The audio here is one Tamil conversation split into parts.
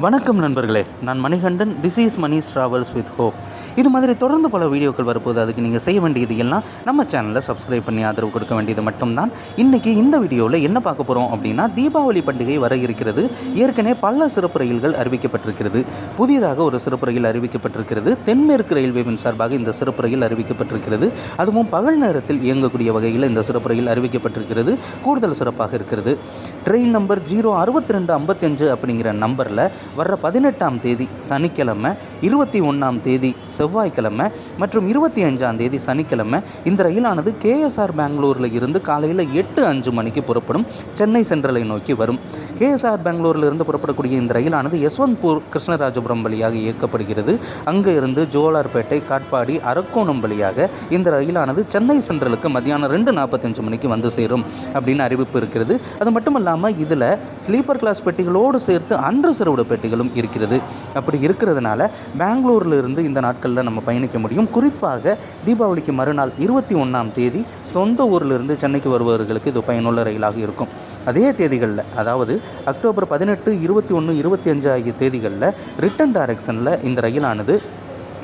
வணக்கம் நண்பர்களே. நான் Manikandan. This is Mani travels with hope இது மாதிரி தொடர்ந்து பல வீடியோக்கள் வரப்போது அதுக்கு நீங்கள் செய்ய வேண்டியது எல்லாம் நம்ம சேனலை சப்ஸ்கிரைப் பண்ணி ஆதரவு கொடுக்க வேண்டியது மட்டும்தான். இன்றைக்கி இந்த வீடியோவில் என்ன பார்க்க போகிறோம் அப்படின்னா தீபாவளி பண்டிகை வர இருக்கிறது. ஏற்கனவே பல சிறப்பு ரயில்கள் அறிவிக்கப்பட்டிருக்கிறது. புதியதாக ஒரு சிறப்பு ரயில் அறிவிக்கப்பட்டிருக்கிறது. தென்மேற்கு ரயில்வேவின் சார்பாக இந்த சிறப்பு ரயில் அறிவிக்கப்பட்டிருக்கிறது. அதுவும் பகல் நேரத்தில் இயங்கக்கூடிய வகையில் இந்த சிறப்பு ரயில் அறிவிக்கப்பட்டிருக்கிறது. கூடுதல் சிறப்பாக இருக்கிறது. ட்ரெயின் நம்பர் ஜீரோ அறுபத்தி ரெண்டு ஐம்பத்தஞ்சு அப்படிங்கிற நம்பரில் வர்ற பதினெட்டாம் தேதி சனிக்கிழமை இருபத்தி ஒன்றாம் தேதி செவ்வாய்க்கிழமை மற்றும் இருபத்தி அஞ்சாம் தேதி சனிக்கிழமை இந்த ரயிலானது கேஎஸ்ஆர் பெங்களூரில் இருந்து காலையில் எட்டு அஞ்சு மணிக்கு புறப்படும் சென்னை சென்ட்ரலை நோக்கி வரும். கேஎஸ்ஆர் பெங்களூரில் இருந்து புறப்படக்கூடிய இந்த ரயிலானது யஸ்வந்த்பூர் கிருஷ்ணராஜபுரம் வழியாக இயக்கப்படுகிறது. அங்கே இருந்து ஜோலார்பேட்டை காட்பாடி அரக்கோணம் வழியாக இந்த ரயிலானது சென்னை சென்ட்ரலுக்கு மதியானம் ரெண்டு நாற்பத்தஞ்சு மணிக்கு வந்து சேரும் அப்படின்னு அறிவிப்பு இருக்கிறது. அது மட்டும் இல்லாமல் இதில் ஸ்லீப்பர் கிளாஸ் பெட்டிகளோடு சேர்த்து அன்று பெட்டிகளும் இருக்கிறது. அப்படி இருக்கிறதுனால பெங்களூரில் இருந்து இந்த நாட்களில் நம்ம பயணிக்க முடியும். குறிப்பாக தீபாவளிக்கு மறுநாள் இருபத்தி ஒன்றாம் தேதி சொந்த ஊரிலிருந்து சென்னைக்கு வருபவர்களுக்கு இது பயனுள்ள ரயிலாக இருக்கும். அதே தேதிகளில் அதாவது அக்டோபர் பதினெட்டு இருபத்தி ஒன்று இருபத்தி அஞ்சு ஆகிய தேதிகளில் ரிட்டன் டைரக்ஷனில் இந்த ரயிலானது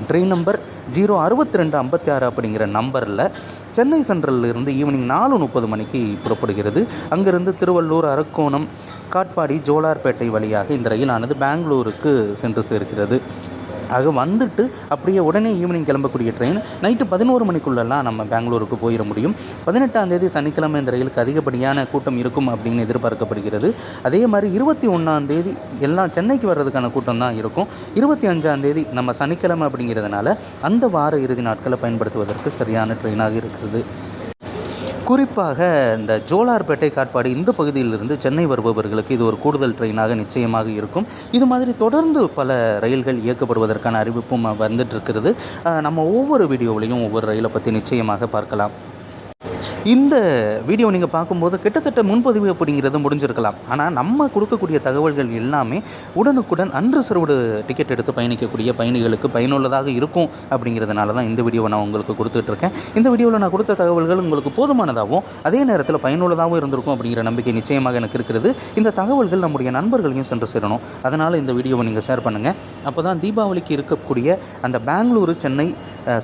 ட்ரெயின் நம்பர் ஜீரோ அறுபத்தி ரெண்டு ஐம்பத்தி ஆறு அப்படிங்கிற நம்பரில் சென்னை சென்ட்ரலில் இருந்து ஈவினிங் நாலு முப்பது மணிக்கு புறப்படுகிறது. அங்கிருந்து திருவள்ளூர் அரக்கோணம் காட்பாடி ஜோலார்பேட்டை வழியாக இந்த ரயிலானது பெங்களூருக்கு சென்று சேர்கிறது. ஆக வந்துட்டு அப்படியே உடனே ஈவினிங் கிளம்பக்கூடிய ட்ரெயின் நைட்டு பதினோரு மணிக்குள்ளெல்லாம் நம்ம பெங்களூருக்கு போயிட முடியும். பதினெட்டாம் தேதி சனிக்கிழமை இந்த ரயிலுக்கு அதிகப்படியான கூட்டம் இருக்கும் அப்படின்னு எதிர்பார்க்கப்படுகிறது. அதே மாதிரி இருபத்தி ஒன்றாம் தேதி எல்லாம் சென்னைக்கு வர்றதுக்கான கூட்டம் தான் இருக்கும். இருபத்தி அஞ்சாம் தேதி நம்ம சனிக்கிழமை அப்படிங்கிறதுனால அந்த வார இறுதி நாட்களை பயன்படுத்துவதற்கு சரியான ட்ரெயினாக இருக்கிறது. குறிப்பாக இந்த ஜோலார்பேட்டை காட்பாடு இந்த பகுதியிலிருந்து சென்னை வருபவர்களுக்கு இது ஒரு கூடுதல் ட்ரெயினாக நிச்சயமாக இருக்கும். இது மாதிரி தொடர்ந்து பல ரயில்கள் இயக்கப்படுவதற்கான அறிவிப்பும் வந்துட்டு இருக்கிறது நம்ம ஒவ்வொரு வீடியோவிலையும் ஒவ்வொரு ரயிலை பற்றி நிச்சயமாக பார்க்கலாம். இந்த வீடியோ நீங்கள் பார்க்கும்போது கிட்டத்தட்ட முன்பதிவு அப்படிங்கிறது முடிஞ்சிருக்கலாம். ஆனால் நம்ம கொடுக்கக்கூடிய தகவல்கள் எல்லாமே உடனுக்குடன் அன்று சிறுவடு டிக்கெட் எடுத்து பயணிக்கக்கூடிய பயணிகளுக்கு பயனுள்ளதாக இருக்கும் அப்படிங்கிறதுனால தான் இந்த வீடியோவை நான் உங்களுக்கு கொடுத்துட்ருக்கேன் இந்த வீடியோவில் நான் கொடுத்த தகவல்கள் உங்களுக்கு போதுமானதாகவும் அதே நேரத்தில் பயனுள்ளதாகவும் இருந்திருக்கும் அப்படிங்கிற நம்பிக்கை நிச்சயமாக எனக்கு இருக்கிறது. இந்த தகவல்கள் நம்முடைய நண்பர்களையும் சென்று சேரணும். அதனால் இந்த வீடியோவை நீங்கள் ஷேர் பண்ணுங்கள் அப்போ தான் தீபாவளிக்கு இருக்கக்கூடிய அந்த பெங்களூரு சென்னை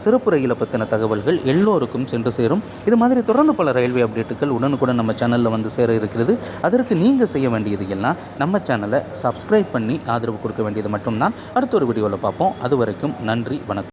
சிறப்பு ரயிலை பற்றின தகவல்கள் எல்லோருக்கும் சென்று சேரும். இது மாதிரி தொடர்ந்து பல ரயில்வே அப்டேட்டுகள் உடனுக்குடன் நம்ம சேனலில் வந்து சேர இருக்கிறது. அதற்கு நீங்கள் செய்ய வேண்டியது எல்லாம் நம்ம சேனலை சப்ஸ்கிரைப் பண்ணி ஆதரவு கொடுக்க வேண்டியது மட்டும்தான். அடுத்த ஒரு வீடியோவில் பார்ப்போம். அது வரைக்கும் நன்றி வணக்கம்.